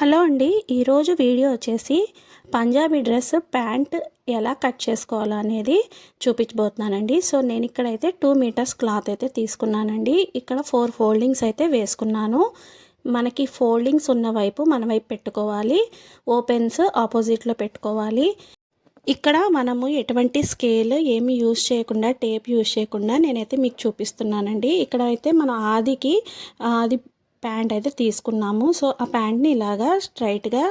Hello అండి ఈరోజు video వచ్చేసి పంజాబీ డ్రెస్ ప్యాంట్ ఎలా కట్ చేసుకోవాలనేది చూపించబోతున్నానండి. సో నేను ఇక్కడైతే టూ మీటర్స్ క్లాత్ అయితే తీసుకున్నానండి. ఇక్కడ ఫోర్ ఫోల్డింగ్స్ అయితే వేసుకున్నాను. మనకి ఫోల్డింగ్స్ ఉన్న వైపు మన వైపు పెట్టుకోవాలి. ఓపెన్స్ ఆపోజిట్లో పెట్టుకోవాలి. ఇక్కడ మనము ఎటువంటి స్కేల్ ఏమి యూజ్ చేయకుండా టేప్ యూజ్ చేయకుండా నేనైతే మీకు చూపిస్తున్నానండి. ఇక్కడ అయితే మన ఆదికి ఆది ప్యాంట్ అయితే తీసుకున్నాము. సో ఆ ప్యాంట్ని ఇలాగా స్ట్రైట్గా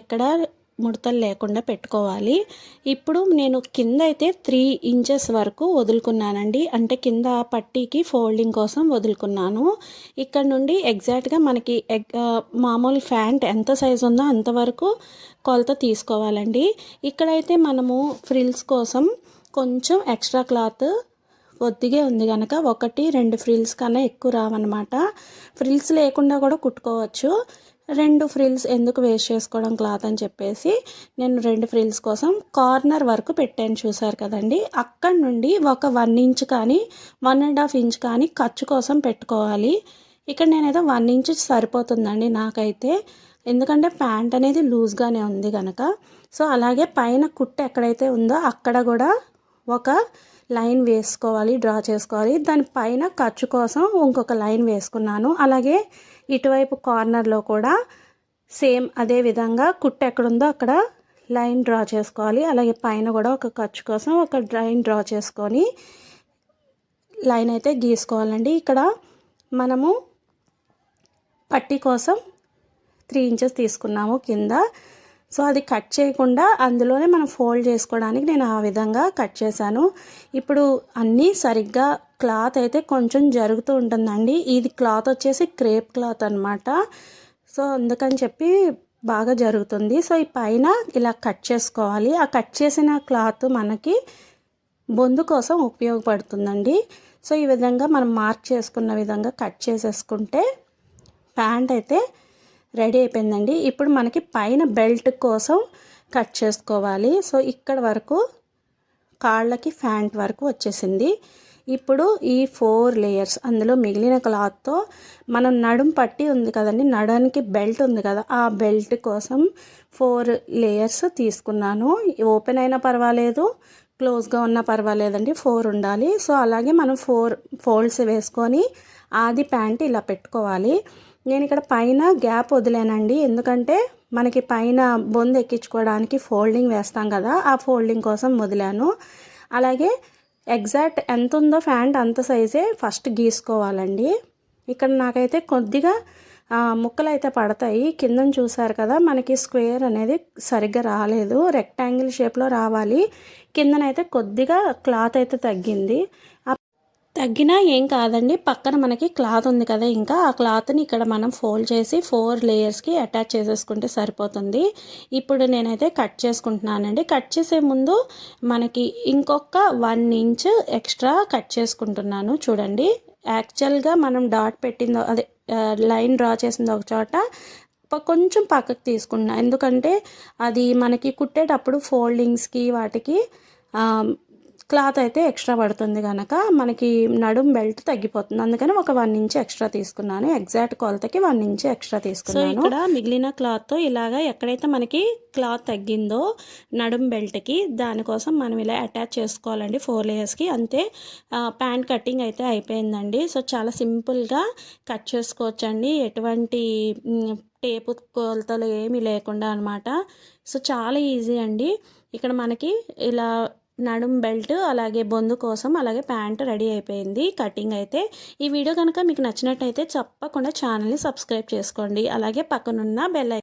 ఎక్కడ ముడతలు లేకుండా పెట్టుకోవాలి. ఇప్పుడు నేను కింద అయితే త్రీ ఇంచెస్ వరకు వదులుకున్నానండి. అంటే కింద పట్టీకి ఫోల్డింగ్ కోసం వదులుకున్నాను. ఇక్కడ నుండి ఎగ్జాక్ట్గా మనకి మామూలు ఫ్యాంట్ ఎంత సైజు ఉందో అంతవరకు కొలత తీసుకోవాలండి. ఇక్కడైతే మనము ఫ్రిల్స్ కోసం కొంచెం ఎక్స్ట్రా క్లాత్ ఒత్తిగే ఉంది కనుక ఒకటి రెండు ఫ్రిల్స్ కన్నా ఎక్కువ రావన్నమాట. ఫ్రిల్స్ లేకుండా కూడా కుట్టుకోవచ్చు. రెండు ఫ్రిల్స్ ఎందుకు వేస్ట్ చేసుకోవడం క్లాత్ అని చెప్పేసి నేను రెండు ఫ్రిల్స్ కోసం కార్నర్ వరకు పెట్టాను చూసారు కదండి. అక్కడ నుండి ఒక వన్ ఇంచ్ కానీ వన్ అండ్ హాఫ్ ఇంచ్ కానీ ఖర్చు కోసం పెట్టుకోవాలి. ఇక్కడ నేనైతే వన్ ఇంచ్ సరిపోతుందండి నాకైతే. ఎందుకంటే ప్యాంట్ అనేది లూజ్గానే ఉంది కనుక సో అలాగే పైన కుట్టు ఎక్కడైతే ఉందో అక్కడ కూడా ఒక లైన్ వేసుకోవాలి డ్రా చేసుకోవాలి. దానిపైన ఖర్చు కోసం ఇంకొక లైన్ వేసుకున్నాను. అలాగే ఇటువైపు కార్నర్లో కూడా సేమ్ అదే విధంగా కుట్టు ఎక్కడుందో అక్కడ లైన్ డ్రా చేసుకోవాలి. అలాగే పైన కూడా ఒక ఖర్చు కోసం ఒక లైన్ డ్రా చేసుకొని లైన్ అయితే గీసుకోవాలండి. ఇక్కడ మనము పట్టి కోసం త్రీ ఇంచెస్ తీసుకున్నాము కింద. సో అది కట్ చేయకుండా అందులోనే మనం ఫోల్డ్ చేసుకోవడానికి నేను ఆ విధంగా కట్ చేశాను. ఇప్పుడు అన్నీ సరిగ్గా క్లాత్ అయితే కొంచెం జరుగుతూ ఉంటుందండి. ఇది క్లాత్ వచ్చేసి క్రేప్ క్లాత్ అనమాట సో అందుకని చెప్పి బాగా జరుగుతుంది. సో ఈ పైన ఇలా కట్ చేసుకోవాలి. ఆ కట్ చేసిన క్లాత్ మనకి బొందు కోసం ఉపయోగపడుతుందండి. సో ఈ విధంగా మనం మార్క్ చేసుకున్న విధంగా కట్ చేసేసుకుంటే ప్యాంట్ అయితే రెడీ అయిపోయిందండి. ఇప్పుడు మనకి పైన బెల్ట్ కోసం కట్ చేసుకోవాలి. సో ఇక్కడ వరకు కాళ్ళకి ఫ్యాంట్ వరకు వచ్చేసింది. ఇప్పుడు ఈ ఫోర్ లేయర్స్ అందులో మిగిలిన క్లాత్తో మనం నడుం పట్టి ఉంది కదండి నడానికి బెల్ట్ ఉంది కదా ఆ బెల్ట్ కోసం ఫోర్ లేయర్స్ తీసుకున్నాను. ఓపెన్ అయినా పర్వాలేదు క్లోజ్గా ఉన్నా పర్వాలేదండి ఫోర్ ఉండాలి. సో అలాగే మనం ఫోర్ ఫోల్డ్స్ వేసుకొని ఆది ప్యాంట్ ఇలా పెట్టుకోవాలి. నేను ఇక్కడ పైన గ్యాప్ వదిలేనండి. ఎందుకంటే మనకి పైన బొందు ఎక్కించుకోవడానికి ఫోల్డింగ్ వేస్తాం కదా ఆ ఫోల్డింగ్ కోసం వదిలాను. అలాగే ఎగ్జాక్ట్ ఎంత ఉందో ఫ్యాంట్ అంత సైజే ఫస్ట్ గీసుకోవాలండి. ఇక్కడ నాకైతే కొద్దిగా ముక్కలు అయితే పడతాయి. కింద చూసారు కదా మనకి స్క్వేర్ అనేది సరిగ్గా రాలేదు. రెక్టాంగిల్ షేప్లో రావాలి. కిందనైతే కొద్దిగా క్లాత్ అయితే తగ్గింది. తగ్గినా ఏం కాదండి. పక్కన మనకి క్లాత్ ఉంది కదా ఇంకా ఆ క్లాత్ని ఇక్కడ మనం ఫోల్డ్ చేసి ఫోర్ లేయర్స్కి అటాచ్ చేసేసుకుంటే సరిపోతుంది. ఇప్పుడు నేనైతే కట్ చేసుకుంటున్నానండి. కట్ చేసే ముందు మనకి ఇంకొక వన్ ఇంచ్ ఎక్స్ట్రా కట్ చేసుకుంటున్నాను. చూడండి. యాక్చువల్గా మనం డాట్ పెట్టిందో అదే లైన్ డ్రా చేసింది ఒక చోట కొంచెం పక్కకు తీసుకున్నా. ఎందుకంటే అది మనకి కుట్టేటప్పుడు ఫోల్డింగ్స్కి వాటికి క్లాత్ అయితే ఎక్స్ట్రా పడుతుంది కనుక మనకి నడుం బెల్ట్ తగ్గిపోతుంది. అందుకని ఒక వన్ ఇంచ్ ఎక్స్ట్రా తీసుకున్నాను. ఎగ్జాక్ట్ కొలతకి వన్ ఇంచ్ ఎక్స్ట్రా తీసుకున్నాను. ఇక్కడ మిగిలిన క్లాత్తో ఇలాగా ఎక్కడైతే మనకి క్లాత్ తగ్గిందో నడుం బెల్ట్కి దానికోసం మనం ఇలా అటాచ్ చేసుకోవాలండి ఫోర్ లేయర్స్కి. అంతే ప్యాంట్ కటింగ్ అయితే అయిపోయిందండి. సో చాలా సింపుల్గా కట్ చేసుకోవచ్చండి. ఎటువంటి టేపు కొలతలు ఏమీ లేకుండా అనమాట సో చాలా ఈజీ అండి. ఇక్కడ మనకి ఇలా నడుం బెల్ట్ అలాగే బొందు కోసం అలాగే ప్యాంట్ రెడీ అయిపోయింది. కటింగ్ అయితే ఈ వీడియో కనుక మీకు నచ్చినట్టయితే తప్పకుండా ఛానల్ని సబ్స్క్రైబ్ చేసుకోండి. అలాగే పక్కనున్న బెల్